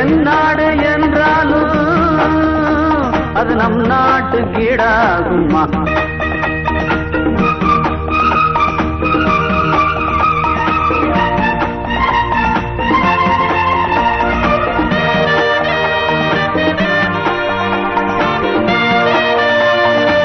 தென்னாடு என்றாலும் அது நம் நாட்டு கீடாகுமா?